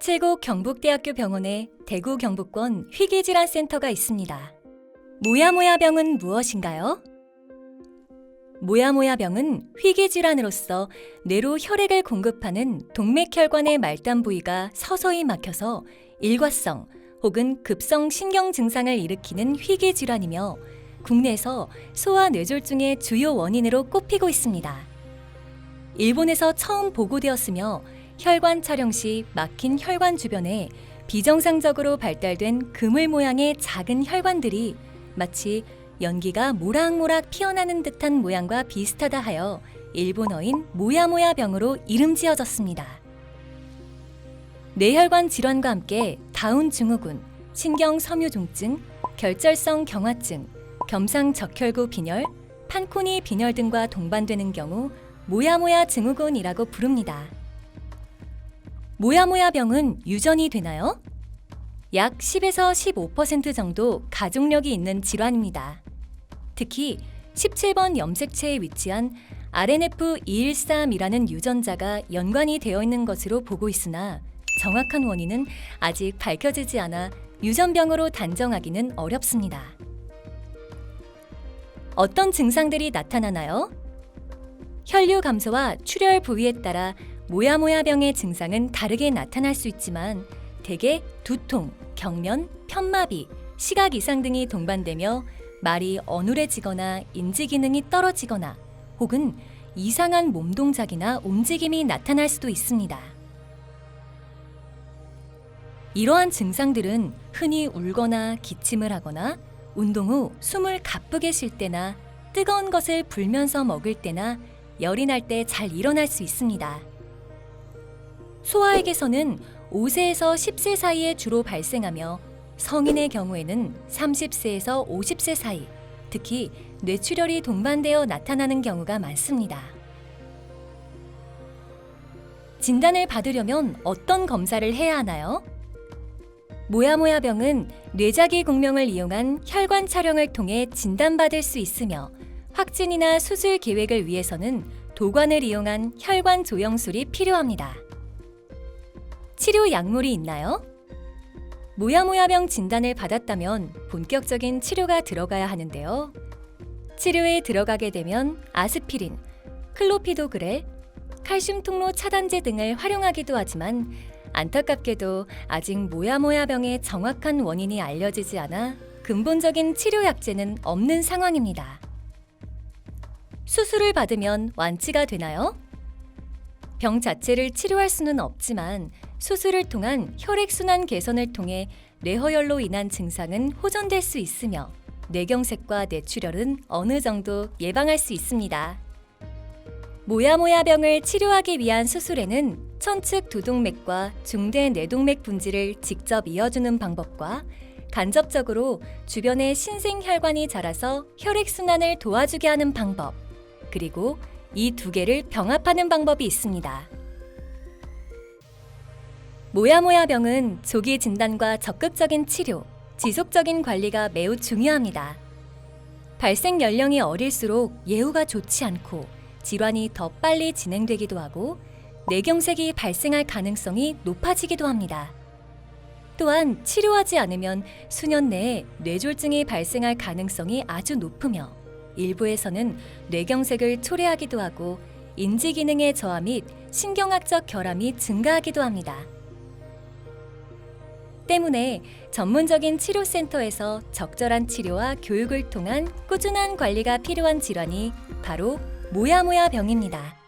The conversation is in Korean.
최고 경북대학교 병원에 대구 경북권 희귀질환센터가 있습니다. 모야모야병은 무엇인가요? 모야모야병은 희귀질환으로서 뇌로 혈액을 공급하는 동맥혈관의 말단 부위가 서서히 막혀서 일과성 혹은 급성 신경 증상을 일으키는 희귀질환이며 국내에서 소아 뇌졸중의 주요 원인으로 꼽히고 있습니다. 일본에서 처음 보고되었으며 혈관 촬영 시 막힌 혈관 주변에 비정상적으로 발달된 그물 모양의 작은 혈관들이 마치 연기가 모락모락 피어나는 듯한 모양과 비슷하다 하여 일본어인 모야모야 병으로 이름 지어졌습니다. 뇌혈관 질환과 함께 다운 증후군, 신경 섬유종증, 결절성 경화증, 겸상 적혈구 빈혈, 판코니 빈혈 등과 동반되는 경우 모야모야 증후군이라고 부릅니다. 모야모야 병은 유전이 되나요? 약 10에서 15% 정도 가족력이 있는 질환입니다. 특히 17번 염색체에 위치한 RNF213이라는 유전자가 연관이 되어 있는 것으로 보고 있으나 정확한 원인은 아직 밝혀지지 않아 유전병으로 단정하기는 어렵습니다. 어떤 증상들이 나타나나요? 혈류 감소와 출혈 부위에 따라 모야모야병의 증상은 다르게 나타날 수 있지만 대개 두통, 경련, 편마비, 시각 이상 등이 동반되며 말이 어눌해지거나 인지 기능이 떨어지거나 혹은 이상한 몸 동작이나 움직임이 나타날 수도 있습니다. 이러한 증상들은 흔히 울거나 기침을 하거나 운동 후 숨을 가쁘게 쉴 때나 뜨거운 것을 불면서 먹을 때나 열이 날 때 잘 일어날 수 있습니다. 소아에게서는 5세에서 10세 사이에 주로 발생하며 성인의 경우에는 30세에서 50세 사이, 특히 뇌출혈이 동반되어 나타나는 경우가 많습니다. 진단을 받으려면 어떤 검사를 해야 하나요? 모야모야병은 뇌작이 공명을 이용한 혈관 촬영을 통해 진단받을 수 있으며 확진이나 수술 계획을 위해서는 도관을 이용한 혈관 조영술이 필요합니다. 치료 약물이 있나요? 모야모야병 진단을 받았다면 본격적인 치료가 들어가야 하는데요. 치료에 들어가게 되면 아스피린, 클로피도그렐, 칼슘 통로 차단제 등을 활용하기도 하지만 안타깝게도 아직 모야모야병의 정확한 원인이 알려지지 않아 근본적인 치료 약제는 없는 상황입니다. 수술을 받으면 완치가 되나요? 병 자체를 치료할 수는 없지만 수술을 통한 혈액순환 개선을 통해 뇌허혈로 인한 증상은 호전될 수 있으며 뇌경색과 뇌출혈은 어느 정도 예방할 수 있습니다. 모야모야병을 치료하기 위한 수술에는 천측 두동맥과 중대 뇌동맥 분지를 직접 이어주는 방법과 간접적으로 주변에 신생혈관이 자라서 혈액순환을 도와주게 하는 방법, 그리고 이 두 개를 병합하는 방법이 있습니다. 모야모야 병은 조기 진단과 적극적인 치료, 지속적인 관리가 매우 중요합니다. 발생 연령이 어릴수록 예후가 좋지 않고 질환이 더 빨리 진행되기도 하고 뇌경색이 발생할 가능성이 높아지기도 합니다. 또한 치료하지 않으면 수년 내에 뇌졸중이 발생할 가능성이 아주 높으며 일부에서는 뇌경색을 초래하기도 하고 인지 기능의 저하 및 신경학적 결함이 증가하기도 합니다. 때문에 전문적인 치료센터에서 적절한 치료와 교육을 통한 꾸준한 관리가 필요한 질환이 바로 모야모야 병입니다.